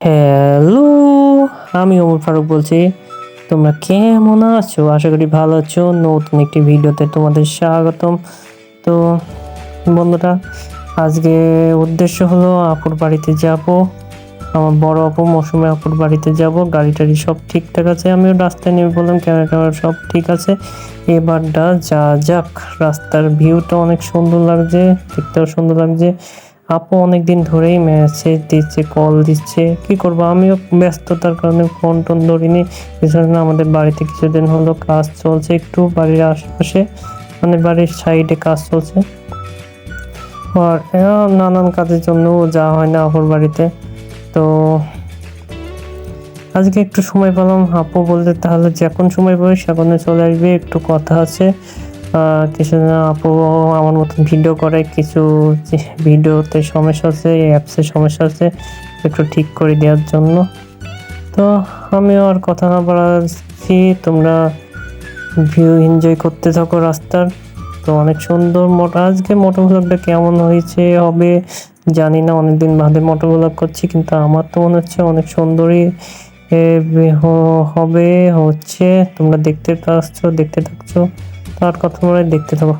Hello আমি ওমর ফারুক বলছি। তোমরা কেমন আছো? আশা করি ভালো আছো। নতুন একটি ভিডিওতে তোমাদের স্বাগতম। তো, বন্ধুরা, আজকে উদ্দেশ্য হলো আপুর বাড়িতে যাব। আমার বড় আপু মৌসুমে আপুর বাড়িতে যাব। গাড়ি টাড়ি সব ঠিকঠাক আছে? আমিও রাস্তায় নেমে বললাম ক্যামেরা ট্যামেরা সব ঠিক আছে। এবারটা যা যাক, রাস্তার ভিউটা অনেক সুন্দর লাগছে, দেখতেও সুন্দর লাগছে। আপু অনেকদিন ধরেই মেসেজ দিচ্ছে কল দিচ্ছে। কি করব? আমিও ব্যস্ততার কারণে ফোন টোন ধরিনি। এছাড়া আমাদের বাড়িতে কিছুদিন হলো কাজ চলছে, একটু বাড়ির আশেপাশে মানে বাড়ির সাইডে কাজ চলছে। আর নানান কাজের জন্য যাওয়া হয় না আপুর বাড়িতে। তো আজকে একটু সময় পেলাম। আপু বলতে তাহলে যখন সময় পাবে সেখানে চলে আসবে। একটু কথা আছে। কিছু আপু আমার মতন ভিডিও করে, কিছু ভিডিওতে সমস্যা আছে অ্যাপসে সমস্যা আছে একটু ঠিক করে দেওয়ার জন্য। তো আমিও আর কথা না বাড়াচ্ছি, তোমরা ভিউ এনজয় করতে থাকো রাস্তার। তো অনেক সুন্দর মোটর আজকে মোটর ব্লগটা কেমন হয়েছে, হবে জানি না, অনেকদিন বাদে মোটর ব্লগ করছি, কিন্তু আমার তো মনে হচ্ছে অনেক সুন্দরই হবে, হচ্ছে। তোমরা দেখতে পাচ্ছ, দেখতে থাকছো। তার কথা বলে দেখতে থাকো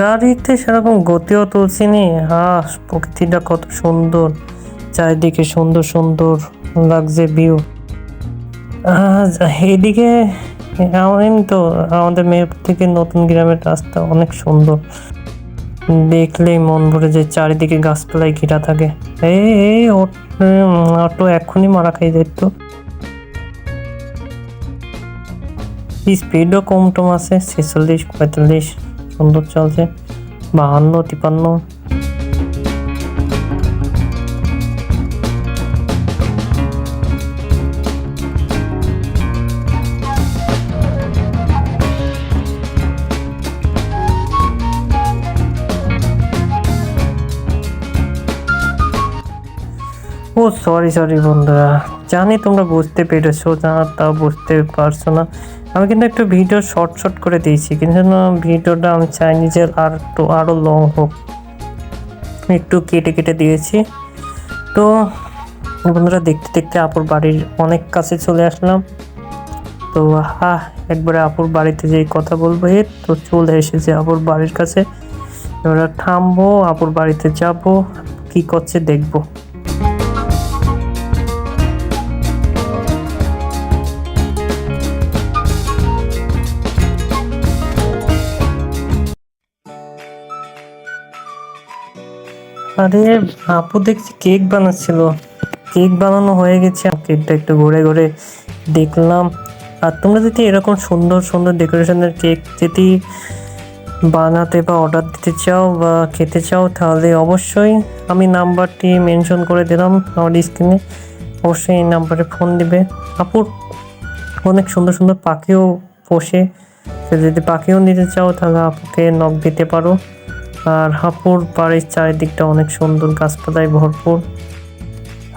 গাড়িতে সেরকম গতিও তুলছি নি হ্যাঁ প্রকৃতিটা কত সুন্দর। চারিদিকে সুন্দর সুন্দর লাগছে ভিউ এইদিকে এমন তো, আমাদের মেহেরপুর থেকে নতুন গ্রামের রাস্তা অনেক সুন্দর। দেখলেই মন ভরে যে চারিদিকে গাছপালায় ঘিরা থাকে। এই এই অটো এক্ষুনি মারা খাই যেত স্পিডও কম টম আছে, ছেচল্লিশ, পঁয়তাল্লিশ। সুন্দর চলছে বাহান্ন তিপান্ন। ও সরি সরি বন্ধুরা। জানি তোমরা বুঝতে পেরেছ, না তাও বুঝতে পারছ না। আমি কিন্তু একটু ভিডিও শর্ট শর্ট করে দিয়েছি, কিন্তু ভিডিওটা আমি চাইনি যে আর একটু আরও লং হোক। একটু কেটে কেটে দিয়েছি। তো, বন্ধুরা, দেখতে দেখতে আপুর বাড়ির অনেক কাছে চলে আসলাম। তো হা একবারে আপুর বাড়িতে যেই কথা বলব এ, তো চলে এসেছে আপুর বাড়ির কাছে। এবার থামবো, আপুর বাড়িতে যাব, কি করছে দেখব। আরে আপু দেখছি কেক বানাচ্ছিল। কেক বানানো হয়ে গেছে কেকটা একটু ঘুরে ঘুরে দেখলাম। আর তোমরা যদি এরকম সুন্দর সুন্দর ডেকোরেশনের কেক যদি বানাতে বা অর্ডার দিতে চাও বা খেতে চাও, তাহলে অবশ্যই আমি নাম্বারটি মেনশন করে দিলাম আমার স্ক্রিনে। অবশ্যই এই নাম্বারে ফোন দিবে। আপুর অনেক সুন্দর সুন্দর পাখিও পোষে। যদি পাখিও নিতে চাও, তাহলে আপুকে নখ দিতে পারো। আর হাপুর বাড়ির চারিদিকটা অনেক সুন্দর, গাছপালায় ভরপুর।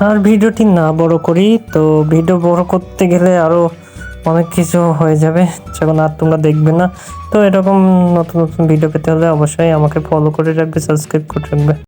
আর ভিডিওটি না বড় করি, তো ভিডিও বড় করতে গেলে আরও অনেক কিছু হয়ে যাবে, যখন আর তোমরা দেখবে না। তো এরকম নতুন নতুন ভিডিও পেতে হলে অবশ্যই আমাকে ফলো করে রাখবে সাবস্ক্রাইব করে রাখবে।